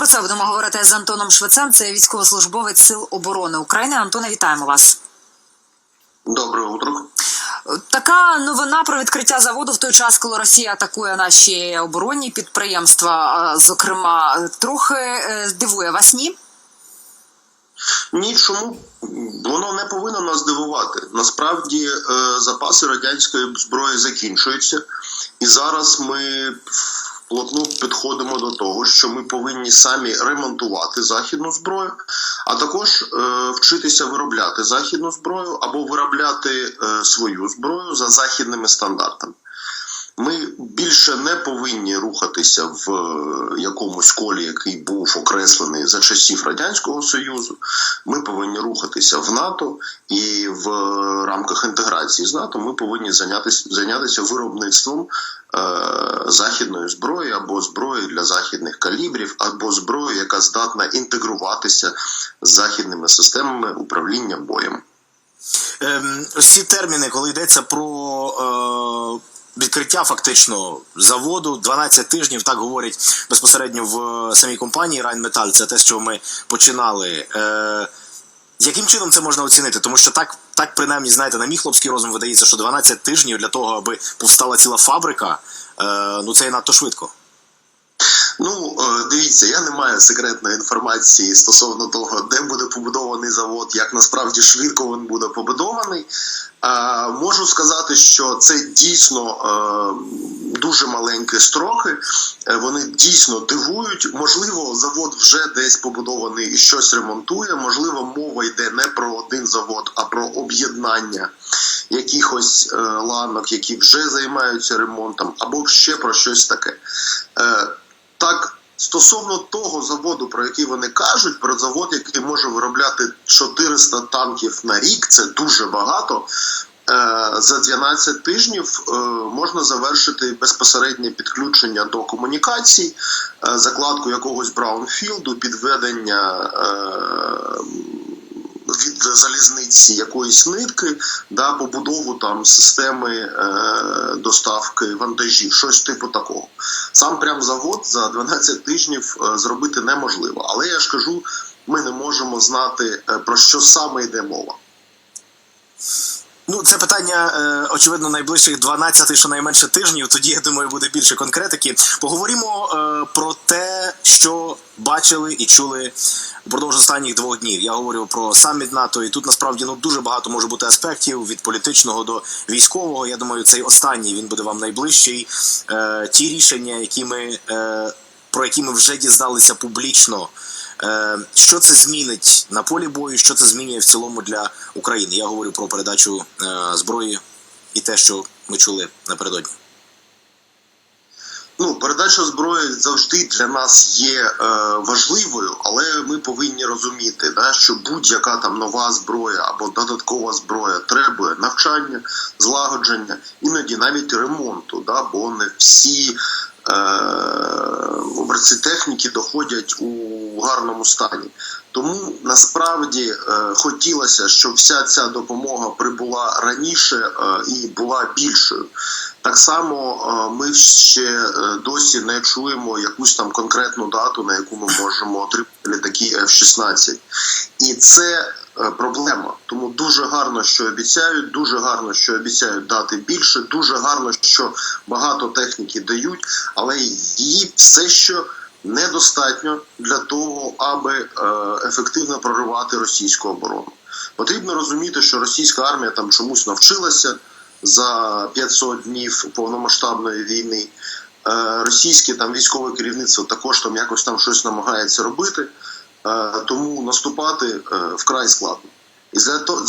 про це будемо говорити з Антоном Швецем. Це військовослужбовець Сил оборони України. Антоне, вітаємо вас. Доброе утро. Така новина про відкриття заводу в той час, коли Росія атакує наші оборонні підприємства, зокрема, трохи е, дивує вас ні? Ні, чому воно не повинно нас дивувати. Насправді е, запаси радянської зброї закінчуються, і зараз ми плотно підходимо до того, що ми повинні самі ремонтувати західну зброю, а також е, вчитися виробляти західну зброю або виробляти е, свою зброю за західними стандартами. Ми більше не повинні рухатися в е, якомусь колі, який був окреслений за часів радянського союзу. Ми повинні рухатися в НАТО і в рамках інтеграції з НАТО ми повинні зайнятися зайнятися виробництвом е, західної зброї або зброї для західних калібрів, або зброї, яка здатна інтегруватися з західними системами управління боєм. Ем, ці терміни, коли йдеться про е, відкриття фактично заводу, 12 тижнів, так говорять безпосередньо в самій компанії Rheinmetall, це те, що ми починали. Е, яким чином це можна оцінити? Тому що так, так принаймні, знаєте, на мій хлопський розум видається, що 12 тижнів для того, аби повстала ціла фабрика, е, ну це і надто швидко. Ну, е, дивіться, я не маю секретної інформації стосовно того, де буде побудований завод, як насправді швидко він буде побудований. Можу сказати, що це дійсно е, дуже маленькі строки. Е, Вони дійсно дивують. Можливо, завод вже десь побудований і щось ремонтує. Можливо, мова йде не про один завод, а про об'єднання якихось ланок, які вже займаються ремонтом, або ще про щось таке. Так, стосовно того заводу, про який вони кажуть, про завод, який може виробляти 400 танків на рік, це дуже багато. Е, За 12 тижнів е, можна завершити безпосереднє підключення до комунікацій, е, закладку якогось браунфілду, підведення від залізниці якоїсь нитки, да, побудову там системи е, доставки вантажів, щось типу такого. Сам прям завод за 12 тижнів е, зробити неможливо. Але я ж кажу, ми не можемо знати е, про що саме йде мова. Ну, це питання, е, очевидно, найближчих 12 щонайменше тижнів. Тоді я думаю, буде більше конкретики. Поговоримо е, про те, що бачили і чули впродовж останніх двох днів. Я говорю про саміт НАТО, і тут насправді ну дуже багато може бути аспектів від політичного до військового. Я думаю, цей останній він буде вам найближчий. Е, ті рішення, які ми про які ми вже дізналися публічно. Е, Що це змінить на полі бою? Що це змінює в цілому для України? Я говорю про передачу е, зброї і те, що ми чули напередодні. Ну, передача зброї завжди для нас є е, важливою, але ми повинні розуміти, да, що будь-яка там нова зброя або додаткова зброя требує навчання, злагодження, іноді навіть ремонту, да, бо не всі е, образці техніки доходять у гарному стані. Тому насправді е, хотілося, щоб вся ця допомога прибула раніше е, і була більшою. Так само е, ми ще досі не чуємо якусь там конкретну дату, на яку ми можемо отримати літаки F-16. І це проблема. Тому дуже гарно, що обіцяють, дуже гарно, що обіцяють дати більше, дуже гарно, що багато техніки дають, але її все ще недостатньо для того, аби е, ефективно проривати російську оборону. Потрібно розуміти, що російська армія там чомусь навчилася за 500 днів повномасштабної війни. Е, Російське там військове керівництво також там якось там щось намагається робити, Е, тому наступати вкрай складно. І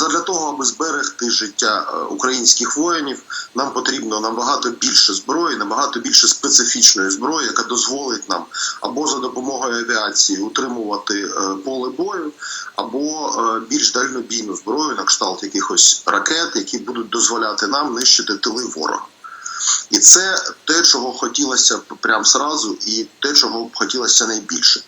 для того, аби зберегти життя е, українських воїнів, нам потрібно набагато більше зброї, набагато більше специфічної зброї, яка дозволить нам або за допомогою авіації утримувати е, поле бою, або е, більш дальнобійну зброю на кшталт якихось ракет, які будуть дозволяти нам нищити тили ворога. І це те, чого хотілося прямо зразу, і те, чого хотілося найбільше.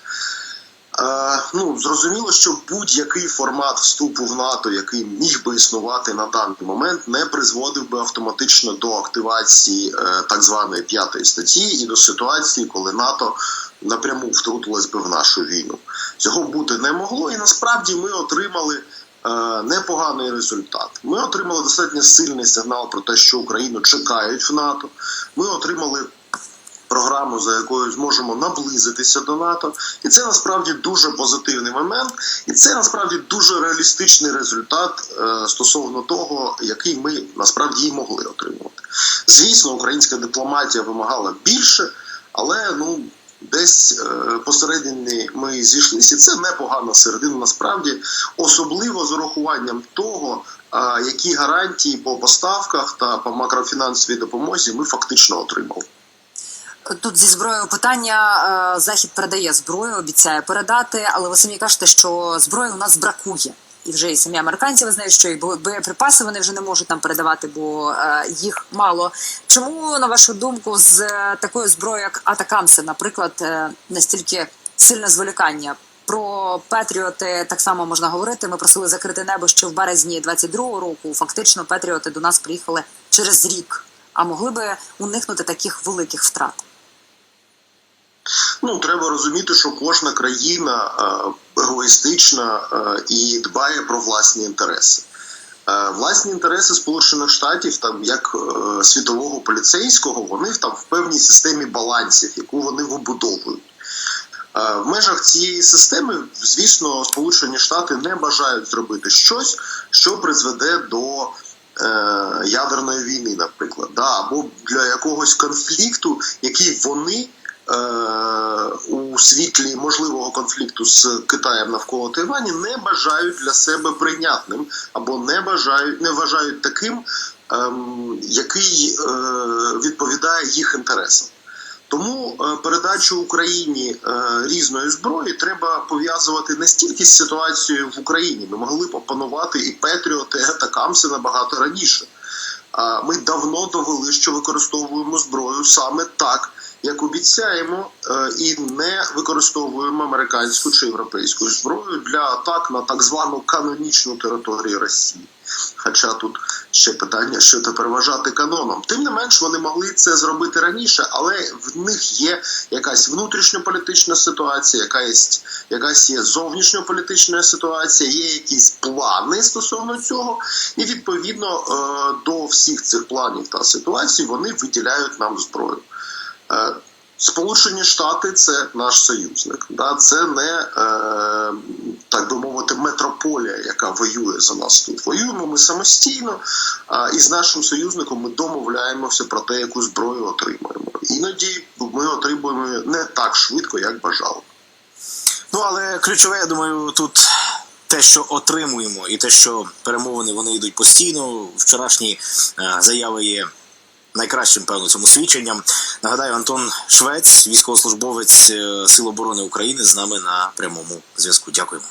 Е, ну, зрозуміло, що будь-який формат вступу в НАТО, який міг би існувати на даний момент, не призводив би автоматично до активації е, так званої п'ятої статті і до ситуації, коли НАТО напряму втрутилось би в нашу війну. Цього бути не могло, і насправді ми отримали. е, Непоганий результат. Ми отримали достатньо сильний сигнал про те, що Україну чекають в НАТО. Ми отримали програму, за якою зможемо наблизитися до НАТО, і це насправді дуже позитивний момент, і це насправді дуже реалістичний результат е, стосовно того, який ми насправді і могли отримувати. Звісно, українська дипломатія вимагала більше, але ну. Десь е, посередині ми зійшлися, це непогана середина. Насправді, особливо з урахуванням того, які гарантії по поставках та по макрофінансовій допомозі ми фактично отримали. Тут зі зброєю питання е, захід передає зброю, обіцяє передати, але ви самі кажете, що зброї у нас бракує. І вже і самі американці визнають, що і бо- боєприпаси вони вже не можуть нам передавати, бо е, їх мало. Чому, на вашу думку, з е, такою зброєю, як Атакамси, наприклад, настільки сильне зволікання? Про Петріоти так само можна говорити. Ми просили закрити небо ще в березні 22-го року. Фактично, Петріоти до нас приїхали через рік, а могли би уникнути таких великих втрат. Ну, треба розуміти, що кожна країна е, егоїстична е, і дбає про власні інтереси. Е, власні інтереси Сполучених Штатів, там як світового поліцейського, вони там в певній системі балансів, яку вони вибудовують. В межах цієї системи, звісно, Сполучені Штати не бажають зробити щось, що призведе до ядерної війни, наприклад, да, або для якогось конфлікту, який вони у світлі можливого конфлікту з Китаєм навколо Тайвані не бажають для себе прийнятним або не бажають, не вважають таким, ем, який е, відповідає їх інтересам. Тому е, передачу Україні е, різної зброї треба пов'язувати не стільки з ситуацією в Україні. Ми могли б опанувати і Петріоти, та Камси набагато раніше. Ми давно довели, що використовуємо зброю саме так, як обіцяємо, е, і не використовуємо американську чи європейську зброю для атак на так звану канонічну територію Росії. Хоча тут ще питання, що тепер вважати каноном. Тим не менш, вони могли це зробити раніше, але в них є якась внутрішньополітична ситуація, якась, якась є зовнішньополітична ситуація, є якісь плани стосовно цього, і відповідно е, до всіх цих планів та ситуацій вони виділяють нам зброю. Е, Сполучені Штати це наш союзник. Да? Це не е, так би мовити метрополія, яка воює за нас тут. Воюємо ми самостійно, а, і з нашим союзником ми домовляємося про те, яку зброю отримаємо. Іноді ми отримуємо не так швидко, як бажали. Ну але ключове, я думаю, тут те, що отримуємо, і те, що перемовини вони йдуть постійно. Вчорашні е, заяви є найкращим певно цьому свідченням. Нагадаю, Антон Швець, військовослужбовець е, Сил оборони України, з нами на прямому зв'язку. Дякуємо.